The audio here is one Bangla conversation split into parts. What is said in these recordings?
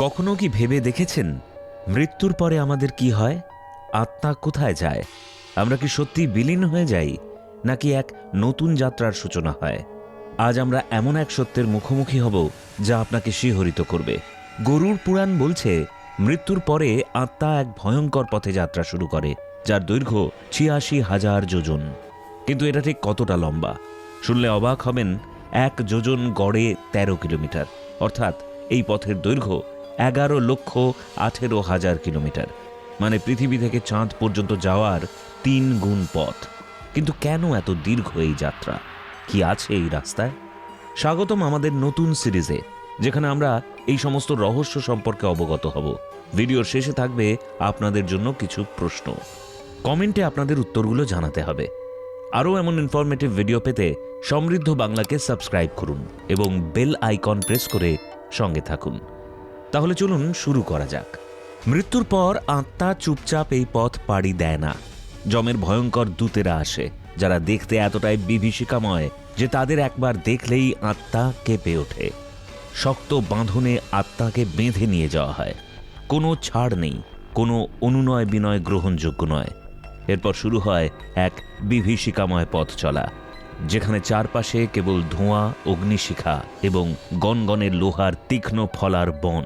কখনো কি ভেবে দেখেছেন? মৃত্যুর পরে আমাদের কি হয়? আত্মা কোথায় যায়? আমরা কি সত্যি বিলীন হয়ে যাই? নাকি এক নতুন যাত্রার সূচনা হয়? আজ আমরা এমন এক সত্যের মুখোমুখি হব, যা আপনাকে শিহরিত করবে। গরুর পুরাণ বলছে, মৃত্যুর পরে আত্মা এক ভয়ঙ্কর পথে যাত্রা শুরু করে, যার দৈর্ঘ্য ছিয়াশি হাজার যোজন। কিন্তু এটা ঠিক কতটা লম্বা? শুনলে অবাক হবেন, এক যোজন গড়ে ১৩ কিলোমিটার। অর্থাৎ এই পথের দৈর্ঘ্য এগারো লক্ষ আঠেরো হাজার কিলোমিটার। মানে পৃথিবী থেকে চাঁদ পর্যন্ত যাওয়ার তিন গুণ পথ। কিন্তু কেন এত দীর্ঘ এই যাত্রা? কি আছে এই রাস্তায়? স্বাগতম আমাদের নতুন সিরিজে, যেখানে আমরা এই সমস্ত রহস্য সম্পর্কে অবগত হব। ভিডিওর শেষে থাকবে আপনাদের জন্য কিছু প্রশ্ন। কমেন্টে আপনাদের উত্তরগুলো জানাতে হবে। আরও এমন ইনফরমেটিভ ভিডিও পেতে সমৃদ্ধ বাংলাকে সাবস্ক্রাইব করুন এবং বেল আইকন প্রেস করে সঙ্গে থাকুন। তাহলে চলুন শুরু করা যাক। মৃত্যুর পর আত্মা চুপচাপ এই পথ পাড়ি দেয় না। জমের ভয়ঙ্কর দূতেরা আসে, যারা দেখতে এতটাই বিভীষিকাময় যে তাদের একবার দেখলেই আত্মা কেঁপে ওঠে। শক্ত বাঁধনে আত্মাকে বেঁধে নিয়ে যাওয়া হয়। কোনো ছাড় নেই, কোনো অনুনয় বিনয় গ্রহণযোগ্য নয়। এরপর শুরু হয় এক বিভীষিকাময় পথ চলা। যেখানে চারপাশে কেবল ধোঁয়া, অগ্নিশিখা এবং গনগনের লোহার তীক্ষ্ণ ফলার বন।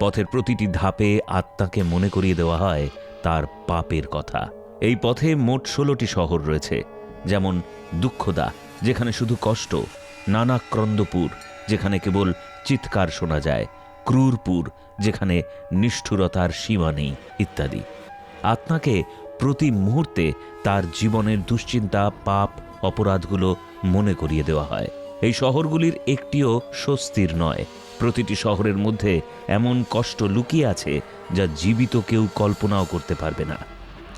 পথের প্রতিটি ধাপে আত্মাকে মনে করিয়ে দেওয়া হয় তার পাপের কথা। এই পথে মোট ষোলোটি শহর রয়েছে, যেমন দুঃখদা, যেখানে শুধু কষ্ট, নানাক্রন্দপুর, যেখানে কেবল চিৎকার শোনা যায়, ক্রূরপুর, যেখানে নিষ্ঠুরতার সীমা নেই, ইত্যাদি। আত্মাকে প্রতি মুহূর্তে তার জীবনের দুশ্চিন্তা, পাপ অপরাধগুলো মনে করিয়ে দেওয়া হয়। এই শহরগুলির একটিও স্বস্তির নয়। প্রতিটি শহরের মধ্যে এমন কষ্ট লুকিয়ে আছে যা জীবিত কেউ কল্পনাও করতে পারবে না।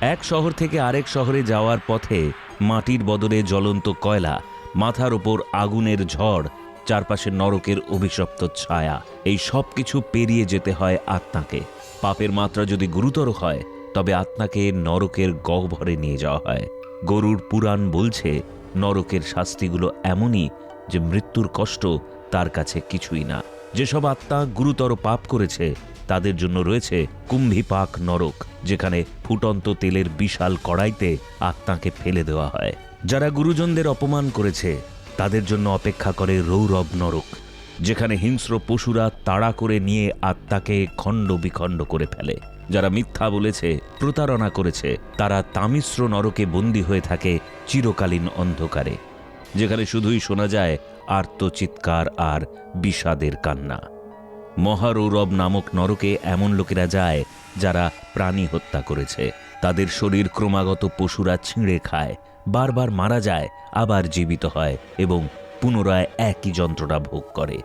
এক শহর থেকে আরেক শহরে যাওয়ার পথে মাটির বদলে জ্বলন্ত কয়লা, মাথার ওপর আগুনের ঝড় চারপাশে নরকের অভিশপ্ত ছায়া, এই সব কিছু পেরিয়ে যেতে হয় আত্মাকে। পাপের মাত্রা যদি গুরুতর হয়, তবে আত্মাকে নরকের গহ্বরে নিয়ে যাওয়া হয়। গরুর পুরাণ বলছে, নরকের শাস্তিগুলো এমনই যে মৃত্যুর কষ্ট তার কাছে কিছুই না। যেসব আত্মা গুরুতর পাপ করেছে, তাদের জন্য রয়েছে কুম্ভিপাক নরক, যেখানে ফুটন্ত তেলের বিশাল কড়াইতে আত্মাকে ফেলে দেওয়া হয়। যারা গুরুজনদের অপমান করেছে, তাদের জন্য অপেক্ষা করে রৌরব নরক, যেখানে হিংস্র পশুরা তাড়া করে নিয়ে আত্মাকে খণ্ড বিখণ্ড করে ফেলে। যারা মিথ্যা বলেছে, প্রতারণা করেছে, তারা তামিশ্র নরকে বন্দী হয়ে থাকে চিরকালীন অন্ধকারে, যেখানে শুধুই শোনা যায় আর্তচিৎকার আর বিষাদের কান্না। মহারৌরব নামক নরকে এমন লোকেরা যায় যারা প্রাণী হত্যা করেছে। তাদের শরীর ক্রমাগত পশুরা ছিঁড়ে খায়, বারবার মারা যায়, আবার জীবিত হয় এবং পুনরায় একই যন্ত্রণা ভোগ করে।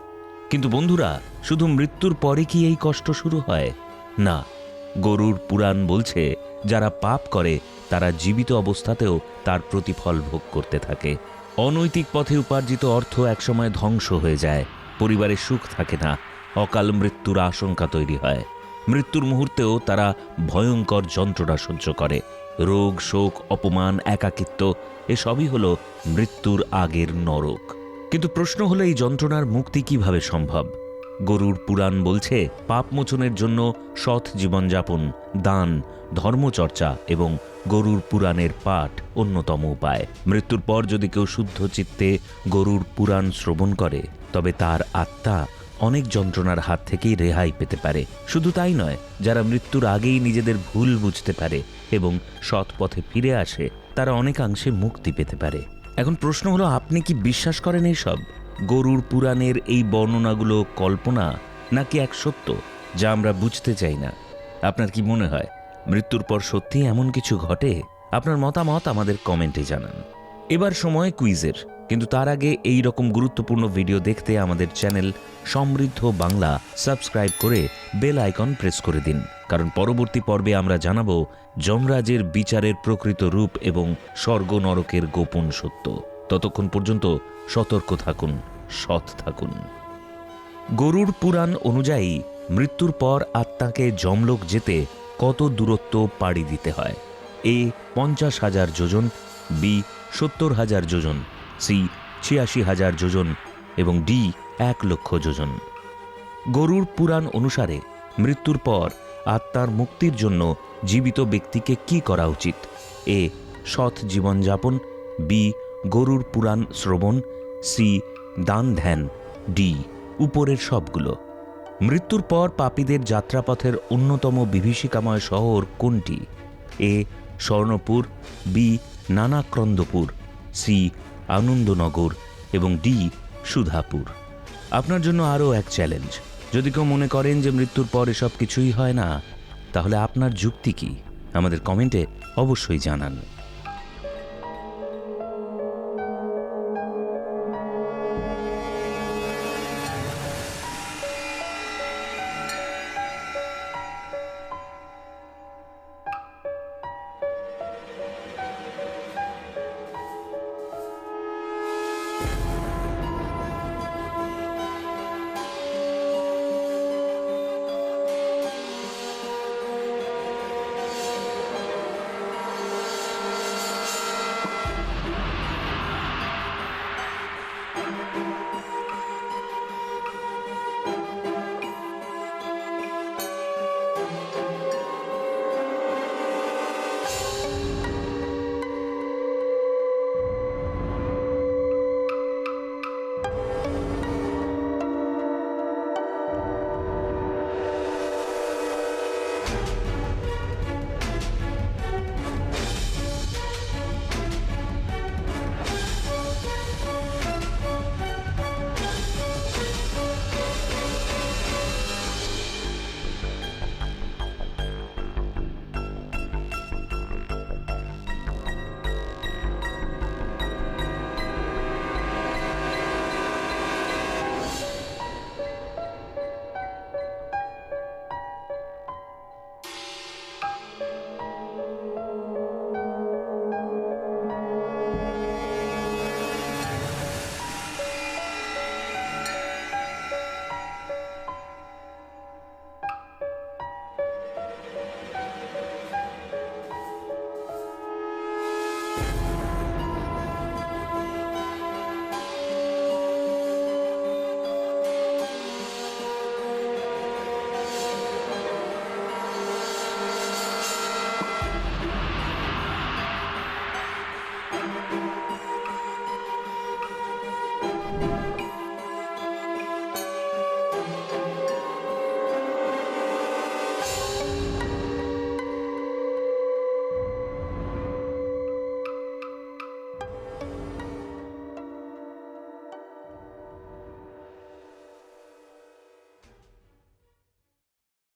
কিন্তু বন্ধুরা, শুধু মৃত্যুর পরে কি এই কষ্ট শুরু হয়? না গরুর পুরাণ বলছে, যারা পাপ করে, তারা জীবিত অবস্থাতেও তার প্রতিফল ভোগ করতে থাকে। অনৈতিক পথে উপার্জিত অর্থ একসময় ধ্বংস হয়ে যায়, পরিবারে সুখ থাকে না, অকাল মৃত্যুর আশঙ্কা তৈরি হয়। মৃত্যুর মুহূর্তেও তারা ভয়ঙ্কর যন্ত্রণা সহ্য করে। রোগ, শোক, অপমান, একাকিত্ব, এসবই হলো মৃত্যুর আগের নরক। কিন্তু প্রশ্ন হলো, এই যন্ত্রণার মুক্তি কীভাবে সম্ভব? গরুর পুরাণ বলছে পাপমোচনের জন্য সৎ জীবনযাপন, দান, ধর্মচর্চা এবং গরুর পুরাণের পাঠ অন্যতম উপায়। মৃত্যুর পর যদি কেউ শুদ্ধ চিত্তে গরুর পুরাণ শ্রবণ করে, তবে তার আত্মা অনেক যন্ত্রণার হাত থেকেই রেহাই পেতে পারে। শুধু তাই নয়, যারা মৃত্যুর আগেই নিজেদের ভুল বুঝতে পারে এবং সৎ পথে ফিরে আসে, তারা অনেকাংশে মুক্তি পেতে পারে। এখন প্রশ্ন হলো, আপনি কি বিশ্বাস করেন এইসব? গরুর পুরাণের এই বর্ণনাগুলো কল্পনা নাকি এক সত্য, যা আমরা বুঝতে চাই না? আপনার কি মনে হয়, মৃত্যুর পর সত্যি এমন কিছু ঘটে? আপনার মতামত আমাদের কমেন্টে জানান। এবার সময় কুইজের, কিন্তু তার আগে এই রকম গুরুত্বপূর্ণ ভিডিও দেখতে আমাদের চ্যানেল সমৃদ্ধ বাংলা সাবস্ক্রাইব করে বেল আইকন প্রেস করে দিন। কারণ পরবর্তী পর্বে আমরা জানাব যমরাজের বিচারের প্রকৃত রূপ এবং স্বর্গ নরকের গোপন সত্য। ততক্ষণ পর্যন্ত সতর্ক থাকুন। সৎ থাকুন। গরুর পুরাণ অনুযায়ী মৃত্যুর পর আত্মাকে যমলোক যেতে কত দূরত্ব পাড়ি দিতে হয়? এ পঞ্চাশ হাজার যোজন, বি সত্তর হাজার যোজন, সি ছিয়াশি হাজার যোজন এবং ডি এক লক্ষ যোজন। গরুর পুরাণ অনুসারে মৃত্যুর পর আত্মার মুক্তির জন্য জীবিত ব্যক্তিকে কি করা উচিত? এ সৎ জীবনযাপন, বি গরুর পুরাণ শ্রবণ, সি দান, ধ্যান, ডি, উপরের সবগুলো। মৃত্যুর পর পাপীদের যাত্রাপথের অন্যতম বিভীষিকাময় শহর কোনটি? A, Swarnapur, B, Nanakrandapur, C, Anandanagar এবং ডি, সুধাপুর। আপনার জন্য আরও এক চ্যালেঞ্জ। যদি কেউ মনে করেন যে মৃত্যুর পর এসব কিছুই হয় না, তাহলে আপনার যুক্তি কি? আমাদের কমেন্টে অবশ্যই জানান।